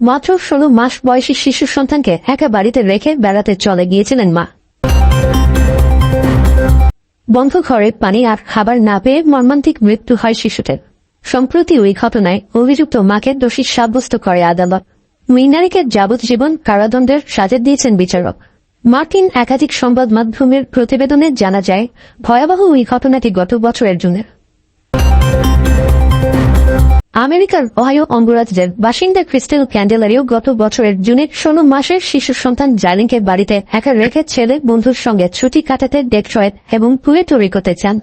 মাত্র ষোলো মাস বয়সী শিশু সন্তানকে একা বাড়িতে রেখে বেড়াতে চলে গিয়েছিলেন মা। বন্ধ ঘরে পানি আর খাবার না পেয়ে মর্মান্তিক মৃত্যু হয় শিশুটির। সম্প্রতি ওই ঘটনায় অভিযুক্ত মাকে দোষী সাব্যস্ত করে আদালত। মিনারিকে যাবজ্জীবন কারাদণ্ডের সাজা দিয়েছেন বিচারক। মার্কিন একাধিক সংবাদ মাধ্যমের প্রতিবেদনে জানা যায়, ভয়াবহ ওই ঘটনাটি গত বছরের জুনে। আমেরিকার ওহাইও অঙ্গরাজ্যের বাসিন্দা ক্রিস্টেল ক্যান্ডেলারিও গত বছরের জুনে ষোলো মাসের শিশু সন্তান জালিনকে বাড়িতে একা রেখে ছেলে বন্ধুর সঙ্গে ছুটি কাটাতে ডেট্রয়েট এবং পুয়েটো রিকোতে চান।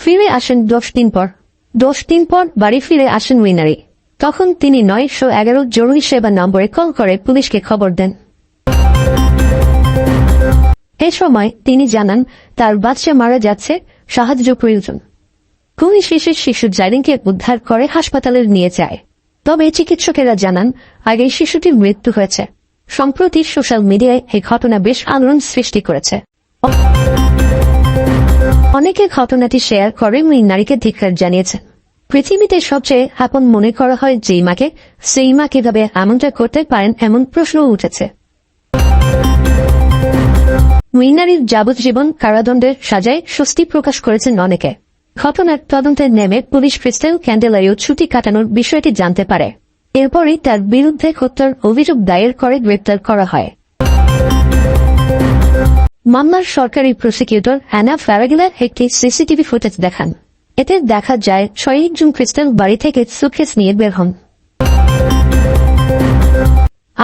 ফিরে আসেন দশ দিন পর। দশ দিন পর বাড়ি ফিরে আসেন উইনারি। তখন তিনি নয়শো এগারো জরুরি সেবা নম্বরে কল করে পুলিশকে খবর দেন। এ সময় তিনি জানান, তার বাচ্চা মারা যাচ্ছে, সাহায্য প্রয়োজন। পুলিশ এসে শিশু জাইরিনকে উদ্ধার করে হাসপাতালে নিয়ে যায়। তবে চিকিৎসকেরা জানান, আগে শিশুটির মৃত্যু হয়েছে। সম্প্রতি সোশ্যাল মিডিয়ায় এই ঘটনা বেশ আলোড়ন সৃষ্টি করেছে। অনেকে ঘটনাটি শেয়ার করে ওই নারীকে ধিক্কার জানিয়েছেন। পৃথিবীতে সবচেয়ে আপন মনে করা হয় যেই মাকে, সেই মা কীভাবে এমনটা করতে পারেন এমন প্রশ্ন উঠেছে। উইনারির যাবজ্জীবন কারাদণ্ডের সাজায় স্বস্তি প্রকাশ করেছেন অনেকে। ঘটনার তদন্তে নেমে পুলিশ ক্রিস্টেল ক্যান্ডেলারিও ছুটি কাটানোর বিষয়টি জানতে পারে। এরপরই তার বিরুদ্ধে হত্যার অভিযোগ দায়ের করে গ্রেপ্তার করা হয়। মামলার সরকারি প্রসিকিউটর অ্যানা ফ্যারাগিলার একটি সিসিটিভি ফুটেজ দেখান। এতে দেখা যায়, ছয়ই জুন ক্রিস্টেল বাড়ি থেকে সুটকেস নিয়ে বের হন।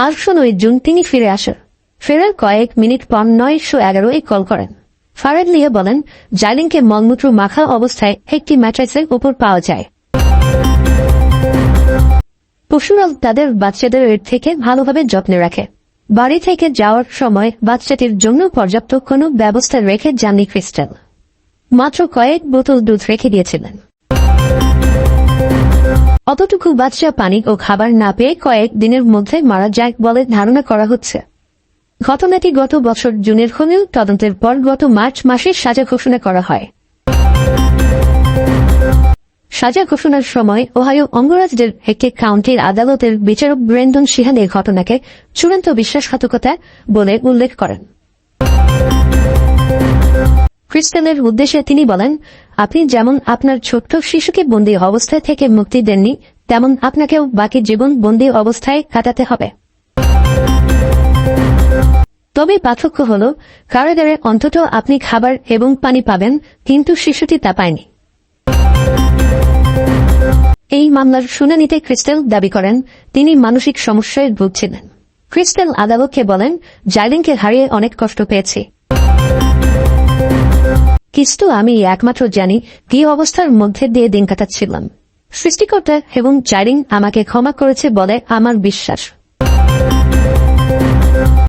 আর ষোলোই জুন তিনি ফিরে আসেন। ফেরার কয়েক মিনিট পর নয়শো এগারোয় কল করেন। ফারাদ লিয়া বলেন, জাইলিনকে মলমূত্র মাখা অবস্থায় একটি ম্যাট্রেসের উপর পাওয়া যায়। পশুরা তাদের বাচ্চাদের এর থেকে ভালোভাবে যত্নে রাখে। বাড়ি থেকে যাওয়ার সময় বাচ্চাটির জন্য পর্যাপ্ত কোনো ব্যবস্থা রেখে যাননি ক্রিস্টাল। মাত্র কয়েক বোতল দুধ রেখে দিয়েছিলেন। অতটুকু বাচ্চা পানি ও খাবার না পেয়ে কয়েক দিনের মধ্যে মারা যায় বলে ধারণা করা হচ্ছে। ঘটনাটি গত বছর জুনের হলেও তদন্তের পর গত মার্চ মাসে সাজা ঘোষণা করা হয়। সাজা ঘোষণার সময় ওহাইও অঙ্গরাজ্যের একটি কাউন্টির আদালতের বিচারক ব্রেন্ডন সিহান এই ঘটনাকে চূড়ান্ত বিশ্বাসঘাতকতা বলে উল্লেখ করেন। ক্রিস্টেলের উদ্দেশ্যে তিনি বলেন, আপনি যেমন আপনার ছোট্ট শিশুকে বন্দী অবস্থায় থেকে মুক্তি দেননি, তেমন আপনাকেও বাকি জীবন বন্দী অবস্থায় কাটাতে হবে। তবে পার্থক্য হল, কারাগারে অন্তত আপনি খাবার এবং পানি পাবেন, কিন্তু শিশুটি তা পায়নি। এই মামলার শুনানিতে ক্রিস্টেল দাবি করেন, তিনি মানসিক সমস্যায় ভুগছিলেন। ক্রিস্টেল আদালতকে বলেন, জাইলিনকে হারিয়ে অনেক কষ্ট পেয়েছি। কিন্তু আমি একমাত্র জানি, কি অবস্থার মধ্যে দিয়ে দিন কাটাচ্ছিলাম। সৃষ্টিকর্তা এবং জাইলিন আমাকে ক্ষমা করেছে বলে আমার বিশ্বাস।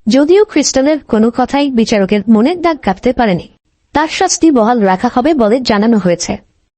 যদিও খ্রিস্টানের কোনো কথাই বিচারকের মনের দাগ কাটতে পারেনি। তার শাস্তি বহাল রাখা হবে বলে জানানো হয়েছে।